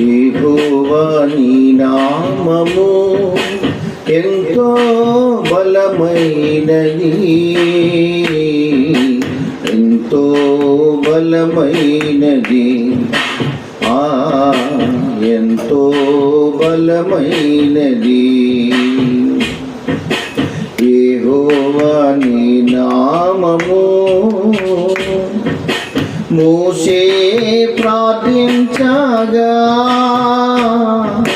యెహోవా నీ నామము ఎంతో బలమైనది. ఎంతో బలమైనది. ఆ ఎంతో బలమైనది. యెహోవా నీ నామము మోసే ప్రార్థించగా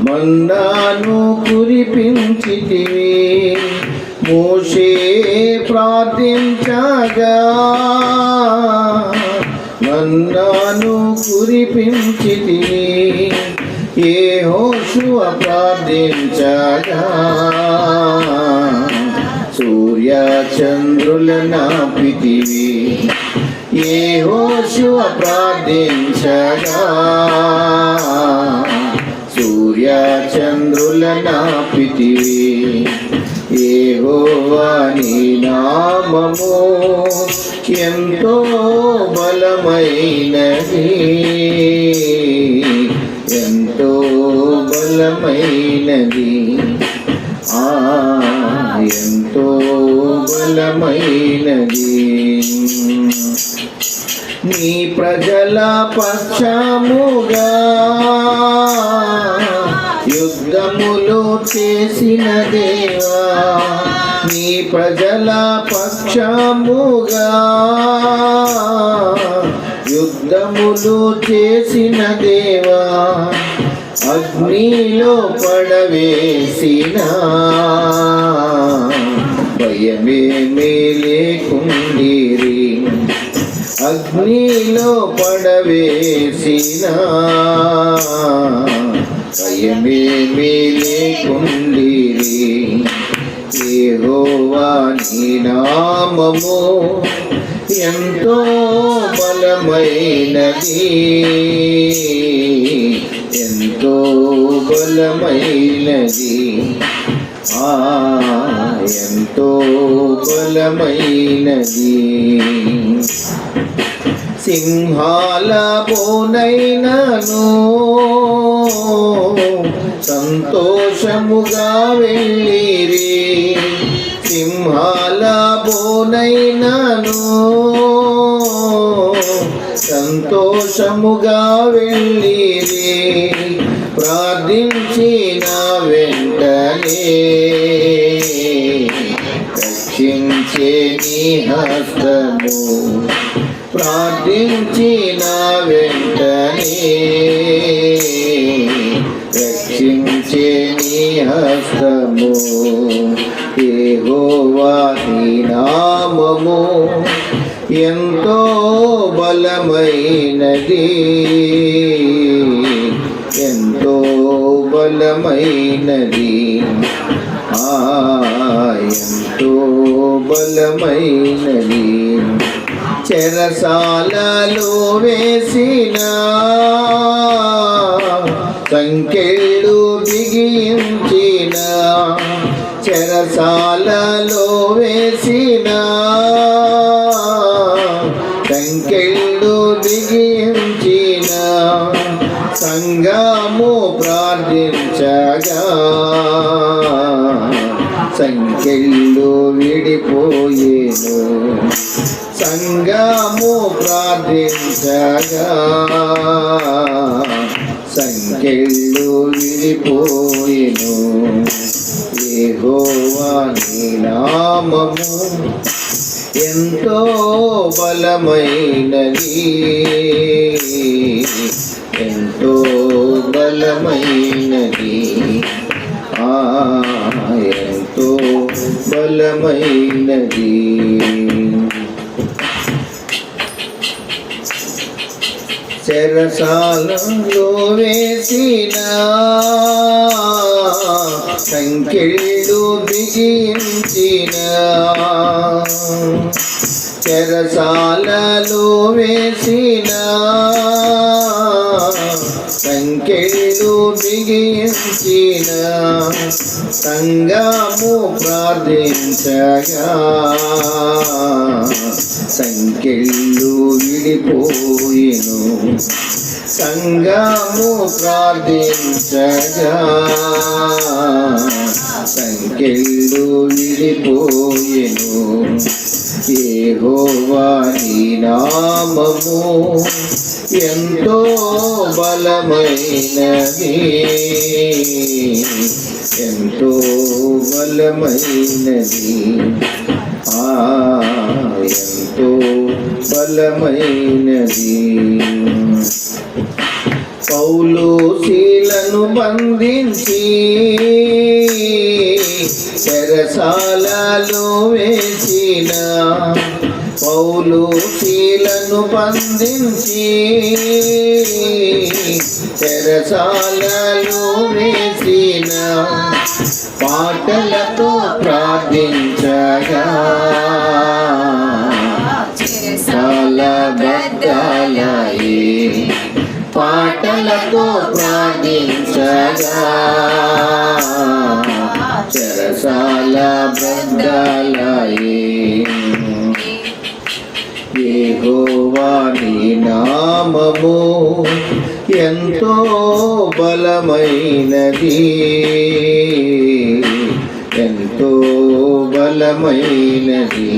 మన్నాను కురిపించితివి. మోషే ప్రార్థించగా. మందాను కురిపించితివి. ఏ హోషువ ప్రార్థించగా. సూర్య చంద్రుల నాపితివి. ఏ ప్రార్థించగా. సూర్య చంద్రుల నాపితివి ఏ నీ నామము ఎంతో బలమైనది నీ ప్రజల పక్షముగా యుద్ధములు చేసిన దేవా నీ ప్రజల పక్షముగా యుద్ధములు చేసిన దేవా అగ్నిలో పడవేసిన భయమే మేలేకుండిరి అగ్నిలో పడవేసిన భయమే మేలేకుండిరి ఏహోవా నీ నామము ఎంతో బలమైనది. ఎంతో బలమైనది. ఎంతో బలమైనది. సింహాల పోనైనను సంతోషముగా వెళ్ళిరి. సింహాల పోనైనను సంతోషముగా వెళ్ళిరి. ప్రార్థించిన వెంటనే రక్షించే నీ హస్తము ప్రార్థించిన వెంటనే రక్షించే నీ హస్తము ఏహోవా నీ నామము ఎంతో బలమైనది. బలమైనది. ఆ ఎంతో బలమైనది. చెరసాలలో వేసిన సంకెళ్ళు బిగించిన చెరసాలలో వేసిన సంఖ్యలు విడిపోయేను. సంగము ప్రార్థించగా సంకెళ్ళు విడిపోయేను. ఏహోవా నీ నామము ఎంతో బలమైనది. ఎంతో బలమైనది. ఆ బలమైనది చెరసాలలో వేసిన సంకెళ్ళు బిగించిన చెరసాలలో వేసిన సంకెళ్ళు బిగించిన సంగము ప్రార్థించగా. సంకెళ్ళు విడిపోయిను. సంగము ప్రార్థించగా. సంకెళ్ళు విడిపోయిను. నీ నామము ఎంతో బలమైనది. ఎంతో బలమైనది. ఆ ఎంతో బలమైనది. పౌలు శీలను బంధించి చెరసాలలు వేసిన పౌలు శీలను బంధించి చెరసాలలు వేసిన పాటలతో ప్రార్థించగా. చాలా బద్దలాయి పాటలతో ప్రార్థించగా. చెరసాల బద్దలాయి నీ నామము ఎంతో బలమైనది ఎంతో బలమైనది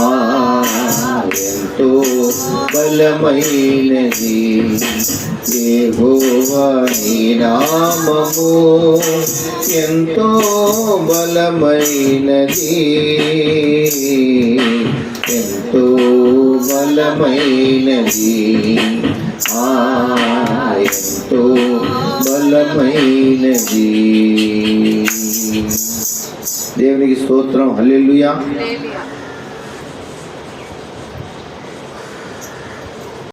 ఆ ఎంతో బలమైనది. యెహోవా నామము ఎంతో బలమైనది. ఎంతో బలమైనది. ఆ ఎంతో బలమైనది. దేవునికి స్తోత్రం. హల్లెలూయా. హల్లెలూయా.